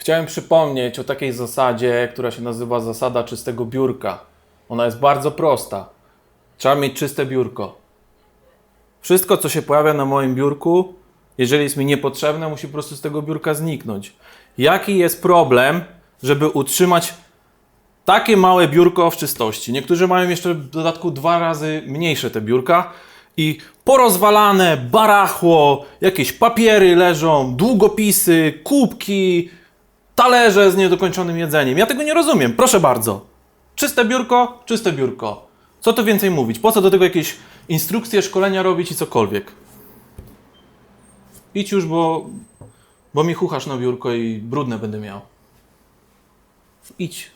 Chciałem przypomnieć o takiej zasadzie, która się nazywa zasada czystego biurka. Ona jest bardzo prosta. Trzeba mieć czyste biurko. Wszystko, co się pojawia na moim biurku, jeżeli jest mi niepotrzebne, musi po prostu z tego biurka zniknąć. Jaki jest problem, żeby utrzymać takie małe biurko w czystości? Niektórzy mają jeszcze w dodatku dwa razy mniejsze te biurka i porozwalane, barachło, jakieś papiery leżą, długopisy, kubki, talerze z niedokończonym jedzeniem. Ja tego nie rozumiem. Proszę bardzo. Czyste biurko, czyste biurko. Co tu więcej mówić? Po co do tego jakieś instrukcje, szkolenia robić i cokolwiek? Idź już, bo, bo mi chuchasz na biurko i brudne będę miał. Idź.